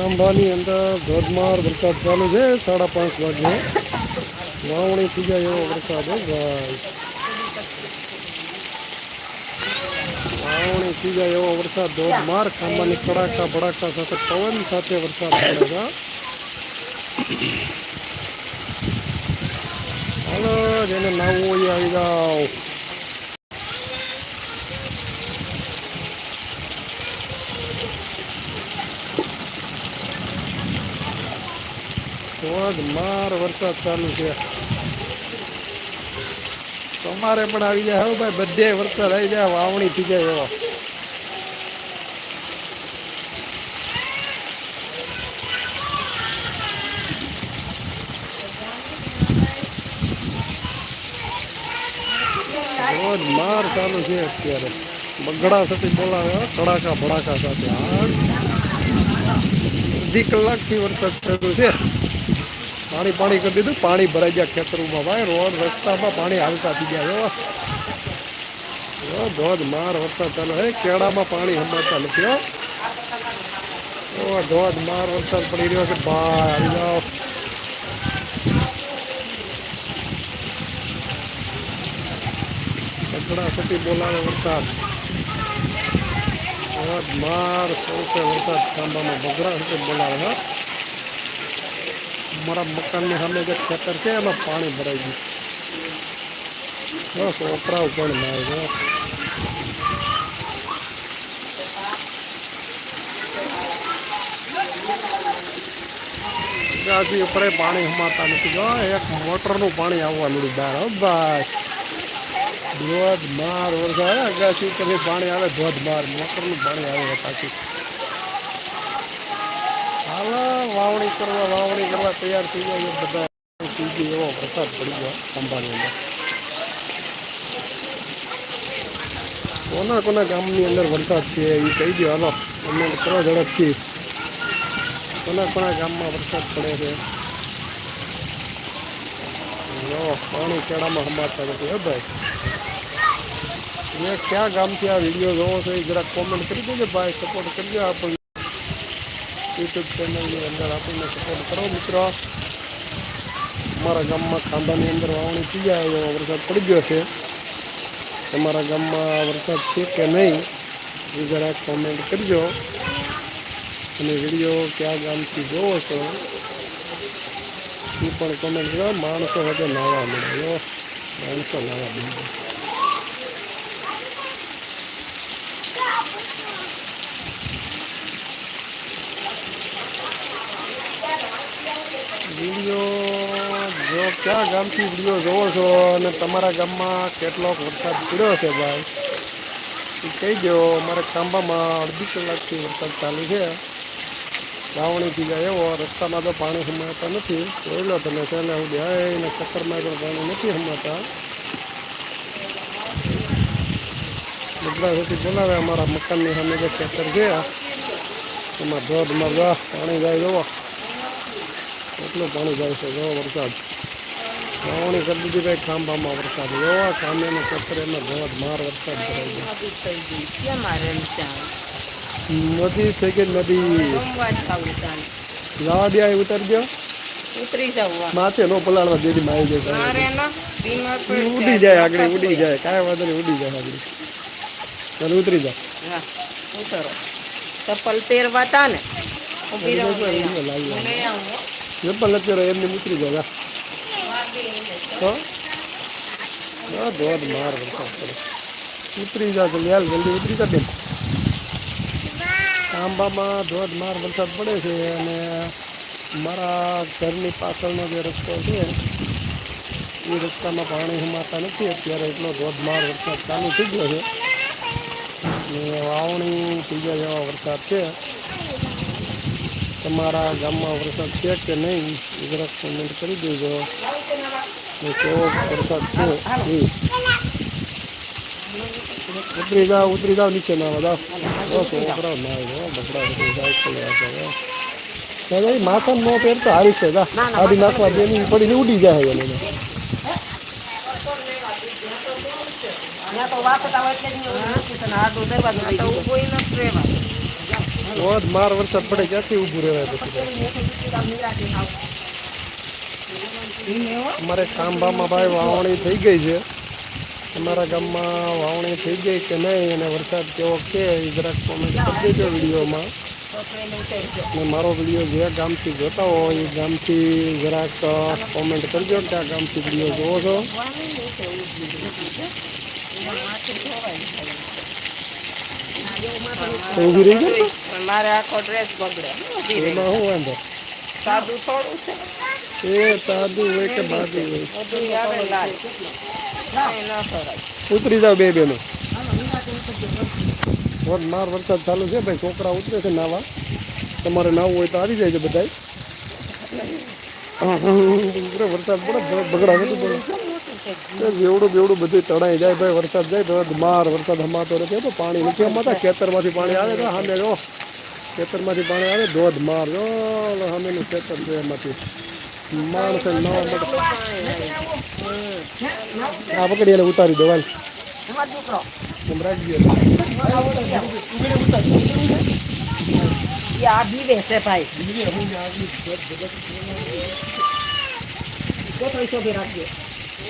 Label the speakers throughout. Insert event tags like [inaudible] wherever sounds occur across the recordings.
Speaker 1: ખાંભાની અંદર ધોધમાર વરસાદ ચાલુ છે સાડા પાંચ વાગે વાવણી થઈ જાય એવો વરસાદ હો ભાઈ વાવણી થઈ જાય એવો વરસાદ ધોધમાર ખાંભાની કડાકા ભડાકા સાથે પવન સાથે વરસાદ પડે છે હાલો જેને નાવું હોય એ આવી જાઓ ધોધમાર વરસાદ ચાલુ છે તમારે પણ આવી જાય હવે ભાઈ બધે વરસાદ આવી જાય વાવણી થઈ જાય એવો ધોધમાર ચાલુ છે અત્યારે બગડા સાથે બોલાવે હો, કડાકા ભડાકા સાથે હા અડધી કલાકથી વરસાદ ચાલુ છે પાણી પાણી કરી દીધું. પાણી ભરાઈ ગયા ખેતરોમાં ભાઈ. રોડ રસ્તામાં પાણી હાલતા થઈ ગયા. હો ધોધ માર વરસાદ ચાલુ હે કેળામાં પાણી હમાતા નથી, હો. ધોધ માર વરસાદ પડી રહ્યો છે. ભાઈ, આવી જાઓ. કચડા બોલાવે વરસાદ. ધોધમાર સૌથી વરસાદ ખાંભામાં. બગડા સતી બોલાવે મારા મકાનની સામે જે ખેતર છે એમાં પાણી ભરાઈ ગયું બસ ઓપરાવ પણ ના આવ્યો ગાજી ઉપર પાણી હમાતા નથી જો એક મોટરનું પાણી આવવા મળ્યું બહાર હો ભાઈ ધોધમાર વરસાદ અગાસી ઉપરથી પાણી આવે ધોધમાર મોટરનું પાણી આવે પાછું હાલો વાવણી કરવા વાવણી કરવા તૈયાર થઈ જાય બધા એવો વરસાદ પડી ગયો ખંભાની અંદર કોના કોના ગામની અંદર વરસાદ છે એ કહી દો હાલો અમને કરો ઝડપથી કોના કોના ગામમાં વરસાદ પડે છે. પાણી કેળામાં સંભાળતા નથી, હે ભાઈ. મેં કયા ગામથી આ વીડિયો જોવો છો એ જરાક કોમેન્ટ કરી દેજો ભાઈ સપોર્ટ કરજો આપણને. યુટ્યુબ ચેનલની અંદર આપીને સપોર્ટ કરો મિત્રો. અમારા ગામમાં ખાંભાની અંદર વાવણી થઈ જાય એવો વરસાદ પડી ગયો છે. તમારા ગામમાં વરસાદ છે કે નહીં એ જરાક કોમેન્ટ કરજો. અને વીડિયો કયા ગામથી જોવો છો એ પણ કોમેન્ટ કરો. માણસો સાથે નાવા મળે. માણસો નાવા મળે. વીડિયો જો કયા ગામથી વીડિયો જોવો છો અને તમારા ગામમાં કેટલોક વરસાદ પડ્યો છે ભાઈ? એ કહી દો, અમારે ખાંભામાં અડધી કલાકથી વરસાદ ચાલુ છે. વાવણી થઈ જાય એવો, રસ્તામાં તો પાણી સમાતા નથી. જોઈ લો તમે તેને હું ને ચક્કરમાં પણ પાણી નથી સમાતા. બધા સુધી બોલાવે, અમારા મકાનની સામે જે ખેતર છે એમાં ધોધમાં મરવા પાણી જાય જોવો એટલું પાણી જાય છે જો વરસાદ. વાવણી કરી દીધી ભાઈ ખાંભામાં વરસાદ. એવા ખાંભાના ખેતર એમાં ધોધ માર વરસાદ
Speaker 2: નથી થઈ ગઈ.
Speaker 1: નદી થઈ ગઈ અહીં ઉતરી ગયો.
Speaker 2: ઉતરી જવું
Speaker 1: માથે નો પલાળવા દેડી માં આવી જાય. ઉડી જાય આગળ ઉડી જાય. કાંઈ વાંધો નહીં ઉડી જાય આગળ. ચાલ ઉતરી જા.
Speaker 2: હા ઉતરો. ચપ્પલ પહેરવાતા ને ઊભી રહું
Speaker 1: એટલે
Speaker 2: લઈ
Speaker 1: એટલે લાવી
Speaker 2: આવું. લઈ આવું હો.
Speaker 1: ચપ્પલ અત્યારે એમને ઉતરી જાય તો હા ધોધ માર વરસાદ પડે ઉતરી જા જલ્દી હાલ જલ્દી ઉતરી જા બેન આંબામાં ધોધ માર વરસાદ પડે છે અને મારા ઘરની પાછળનો જે રસ્તો છે એ રસ્તામાં પાણી હમાતા નથી અત્યારે એટલો ધોધમાર વરસાદ ચાલુ થઈ ગયો છે ને વાવણી થઈ જાય એવા વરસાદ છે તમારા ગામમાં વરસાદ છે કે નહીં એ જરાક કોમેન્ટ કરી દેજો ને કેવો વરસાદ છે એ ઉતરી જાઓ ઉતરી જાઓ નીચે ના બધા બસ છોકરાઓ ના આવ્યો બકરા ઉતરી જાય ખોલ્યા છે હવે. દાદા એ માથા ન પહેરતો હારી છે દા આડી નાખવા દેની પડીને ઉડી જાય એને
Speaker 2: ત્યાં તો વાપરતા હોય એટલે જ નહીં ઉતરી શકતું. આ તો દરવાજો લઈ દીધો. ઊભું ય નથી રહેવાતું.
Speaker 1: ધોધ માર વરસાદ પડે ક્યાંથી ઊભું રહેવાય પછી? અમારે ખાંભામાં ભાઈ વાવણી થઈ ગઈ છે. અમારા ગામમાં વાવણી થઈ ગઈ કે નહીં અને વરસાદ કેવો છે એ જરાક કોમેન્ટ કરી દેજો વિડીયોમાં. અને મારો વીડિયો જે ગામથી જોતા હોય એ ગામથી જરાક કોમેન્ટ કરજો કે આ ગામથી વીડિયો જોવો છો. ઊભી રહી ગઈ
Speaker 2: મારે આખો ડ્રેસ બગડે.
Speaker 1: એમાં શું વાંધો?
Speaker 2: સાદું થોડું છે.
Speaker 1: એ સાદું હોય કે બાદું હોય?
Speaker 2: બધું આવે લાલ.
Speaker 1: ઉતરી જાવ બે બેનો. માર વરસાદ ચાલુ છે ભાઈ છોકરા ઉતરે છે નાવા. તમારે નાવું હોય તો આવી જાય છે બધા [laughs] વરસાદ પડે બગડા તો પડે બેવડું બેવડું બધું તણાઈ જાય ભાઈ વરસાદ જાય તો માર વરસાદ હમાતો નથી તો પાણી નથી હમાતા ખેતરમાંથી પાણી આવે તો સામે જો ખેતરમાંથી પાણી આવે ધોધ માર જો ઓલો સામેનું ખેતર છે એમાંથી માણસે નાવા માટે આ પકડી એને ઉતારી દો હાલ એમ રાખી દો
Speaker 2: એ આ બીવે છે ભાઈ કોથળી શોધી રાખજો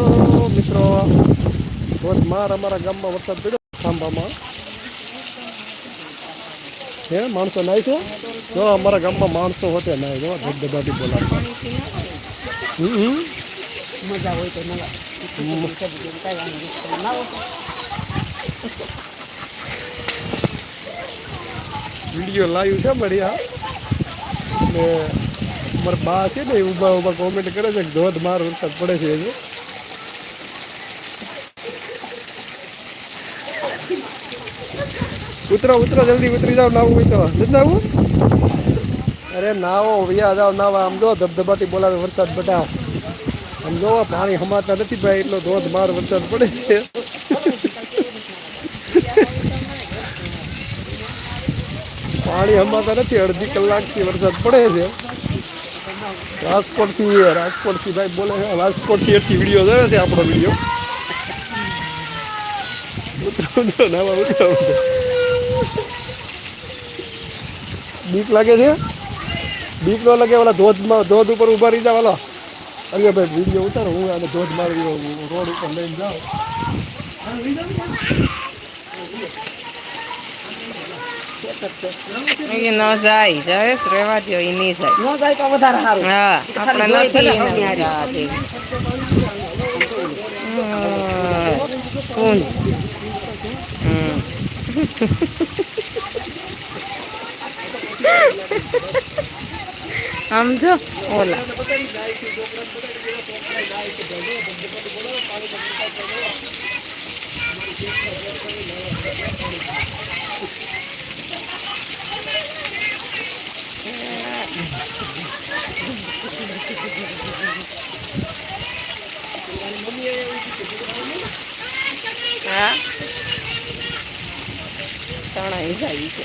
Speaker 1: દેજો મિત્રો ધોધ માર અમારા ગામમાં વરસાદ પડ્યો ખાંભામાં. હે માણસો નાય છે? જો અમારા ગામમાં માણસો હોતે નાય જો ધબધબાથી બોલાવે
Speaker 2: મજા હોય તો
Speaker 1: વીડિયો લાવ્યું છે બઢિયા ને મારા બા છે ને ઊભા ઊભા કોમેન્ટ કરે છે કે ધોધ માર વરસાદ પડે છે ઉતરો ઉતરો, જલ્દી ઉતરી જાવ નાવું હોય તો. નાવું? અરે, નાવો, વ્યા જાવ નાવા. આમ જો ધબધબાથી બોલાવે વરસાદ બટા આમ જો, પાણી હમાતા નથી ભાઈ, એટલો ધોધ માર વરસાદ પડે છે. પાણી હમાતા નથી, અડધી કલાકથી વરસાદ પડે છે. રાજકોટથી રાજકોટથી ભાઈ બોલે રાજકોટથી એટલી વીડિયો જોયો છે આપણો વીડિયો. ઉતરો ઉતરો, નાવા, ઉતરો. બીક લાગે છે બીક ન લાગે ઓલા ધોધમાં ધોધ ઉપર ઊભા રહી જાવ ઓલો અરે ભાઈ વિડીયો ઉતારો હું આને ધોધ મારી રોડ ઉપર લઈને જાઉં
Speaker 2: એ ન જાય જયેશ રેવા દો એ નહીં જાય
Speaker 3: ન જાય તો વધારે સારું
Speaker 2: હા આપણે
Speaker 3: જોઈ
Speaker 2: નથી
Speaker 3: ભલે
Speaker 2: એને
Speaker 3: ભલે
Speaker 2: ઓલા. હા, કુંજ જાય આમ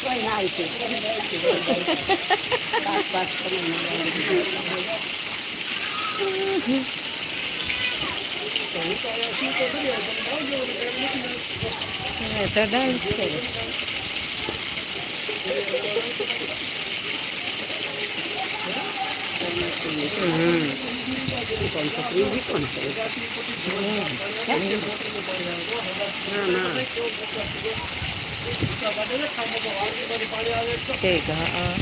Speaker 3: કોઈ ના આવી છે
Speaker 2: તો ડાન્સ કરે
Speaker 3: ના ના
Speaker 2: ઠીક હા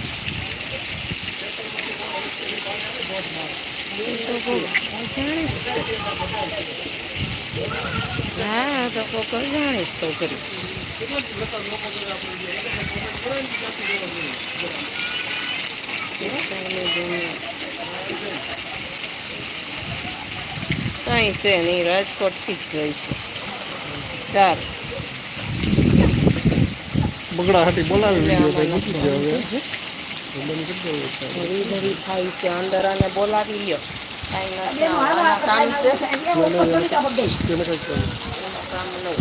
Speaker 2: છોકરી કઈ છે નહીં રાજકોટથી જ જોઈ છે. ચાર.
Speaker 1: બગડા હાટી બોલાવી વીડિયો કઈ મૂકી દે હવે. છે.
Speaker 2: થાય અંદર બોલાવી લ્યો. કામ છે.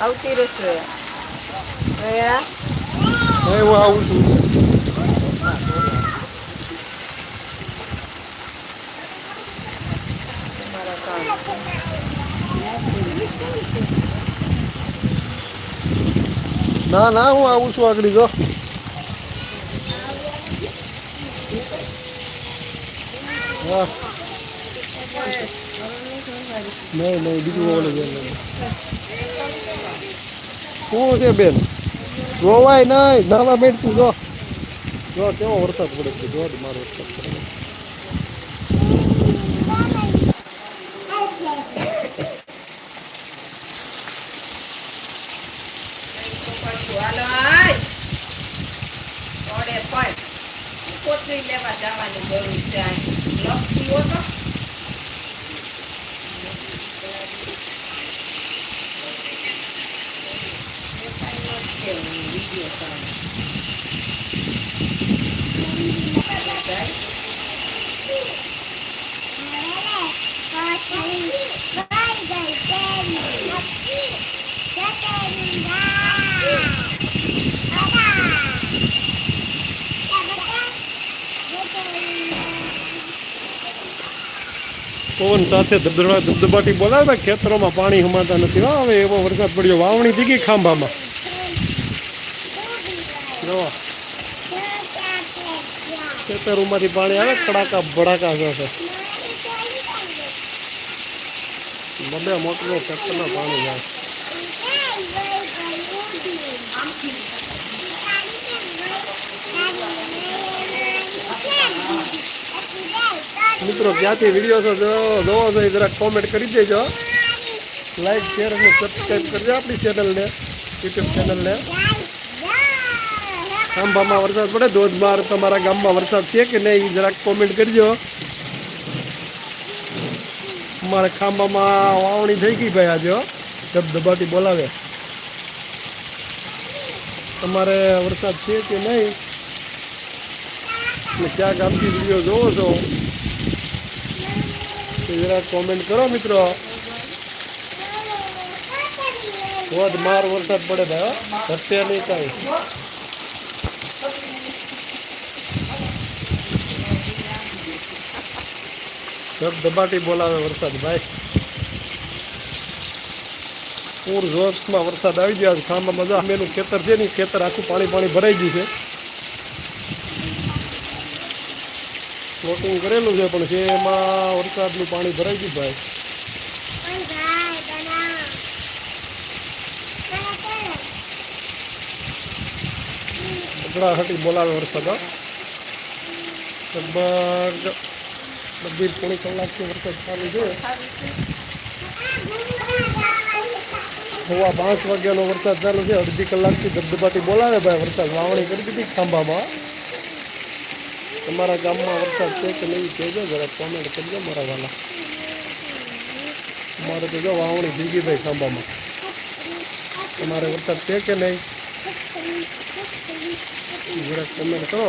Speaker 2: આવતી રહેશે.
Speaker 1: હું આવું છું
Speaker 2: તમારા કામ
Speaker 1: ના ના, હું આવું છું આગળ, જો. નહીં નહીં, બીજું ઓલે બેન શું છે, બેન? રોવાય નહીં, નાવા બેઠતું જો. જો, કેવો વરસાદ પડે છે. જો, મારો વરસાદ પડે
Speaker 2: પણ કોથળી લેવા જવાની જરૂર છે અહીં લપસી હો
Speaker 1: પવન સાથે ધબધડા ધબધબાટી બોલાવે ખેતરોમાં પાણી હમાતા નથી. હવે એવો વરસાદ પડ્યો. વાવણી થઈ ગઈ ખાંભામાં. ખેતરોમાંથી પાણી આવે, કડાકા ભડાકા સાથે બધે મોટરો ખેતરમાં પાણી જાય. મિત્રો ક્યાંથી વીડિયો છો, જો જોવો છો, એ જરાક કોમેન્ટ કરી દેજો. લાઈક શેર અને સબસ્ક્રાઈબ કરજો આપણી ચેનલને યુટ્યુબ ચેનલને ખાંભામાં વરસાદ પડે, ધોધમાર તમારા ગામમાં વરસાદ છે કે નહીં જરાક કોમેન્ટ કરજો. અમારે ખાંભામાં વાવણી થઈ ગઈ ભાઈ આજે. ધબધબાટી બોલાવે. તમારે વરસાદ છે કે નહીં? અને ક્યાં ગામથી વીડિયો જોવો છો? તો જરાક કોમેન્ટ કરો મિત્રો. ધોધમાર વરસાદ પડે ભાઈ હો. નહીં કાંઈ ધબધબાટી બોલાવે વરસાદ, ભાઈ. પૂર જોશમાં વરસાદ આવી ગયા છે. ખાંભામાં મજા મેનું ખેતર છે ને, ખેતર આખું પાણી પાણી ભરાઈ ગયું છે. ફ્લોટિંગ કરેલું છે પણ છે એમાં વરસાદનું પાણી ભરાઈ ગયું ભાઈ બગડાહટી બોલાવે વરસાદ હો. લગભગ બધી પોણી કલાકથી વરસાદ ચાલુ છે સવા પાંચ વાગ્યાનો વરસાદ ચાલુ છે અડધી કલાકથી ધબધબાટી બોલાવે ભાઈ વરસાદ વાવણી કરી દીધી ખાંભામાં તમારા ગામમાં વરસાદ છે કે નહીં કહેજો જરા કોમેન્ટ કરજો મારા વાલા. અમારે તો જો વાવણી થઈ ગઈ ભાઈ ખાંભામાં તમારે વરસાદ છે કે નહીં? જરા કોમેન્ટ કરો.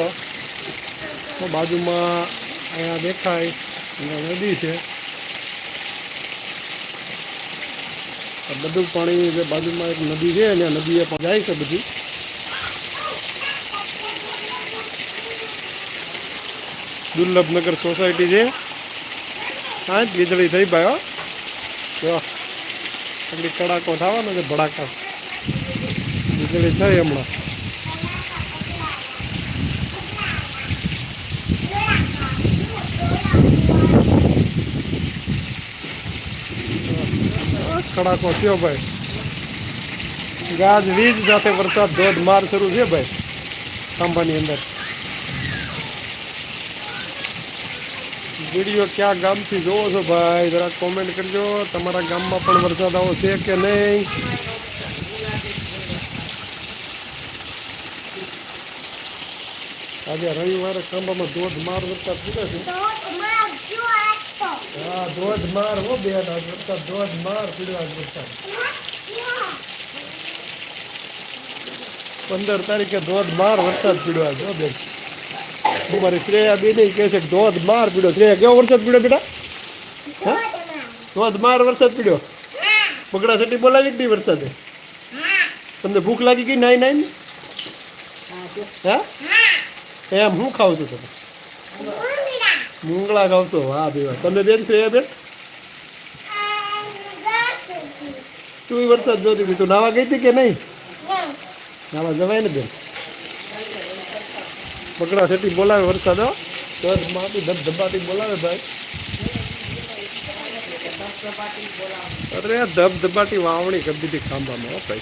Speaker 1: તો બાજુમાં અહીંયા દેખાય, અહીંયા નદી છે. બધું પાણી જે બાજુમાં એક નદી છે ત્યાં નદીએ પણ જાય છે બધી. दुर्लभ नगर सोसायटी से हाँ वीजड़ी थी भाई कड़ाको था भड़ाका। वीजड़ी थी हम कड़ाको थो भाई। गाज वीज साथ वरसाद धोध शुरू थे भाई। खांबा अंदर। વીડિયો ક્યાં ગામથી જોવો છો ભાઈ? જરા કોમેન્ટ કરજો. તમારા ગામમાં પણ વરસાદ આવો છે કે નહીં? આજે રવિવારે ખાંભામાં ધોધમાર વરસાદ પડે છે. હા, ધોધ માર હો બેન આજ વરસાદ ધોધમાર પડ્યો આજ વરસાદ. પંદર તારીખે ધોધ માર વરસાદ પડ્યો આજ હો બેન અમારી શ્રેયા બેની કહે છે કે ધોધમાર પડ્યો શ્રેયા કેવો વરસાદ પડ્યો બેટા હા ધોધમાર વરસાદ પડ્યો બગડા સટી બોલાવી જ નહીં વરસાદે તમને ભૂખ લાગી ગઈ નાઈ નાઈ હા એમ હું ખાવ છું તમે મૂંગળા ખાવ છો વાહ બેવા તમે બેન શ્રેયા બેન તું વરસાદ જોતી હતી તું નાવા ગઈ હતી કે નહીં નાવા જવાય ને બેન બગડા સેટી બોલાવે વરસાદ, હો. ધબધબાટી ધબધબાટી બોલાવે ભાઈ. અરે ધબધબાટી વાવણી કરી દીધી ખાંભામાં ભાઈ.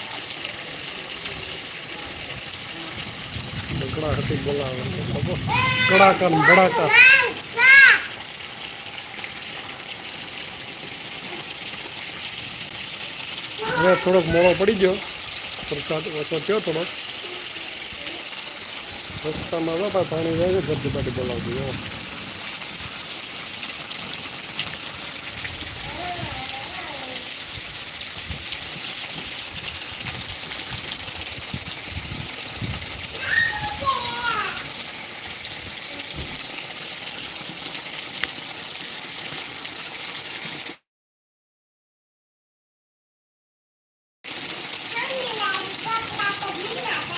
Speaker 1: બગડા હતી બોલાવે કડાકા ને ભડાકા. હવે થોડોક મોડો પડી ગયો. વરસાદ ઓછો થયો થોડોક. રસ્તામાં પાણી જાય છે ધબધબાટી બોલાવતી જો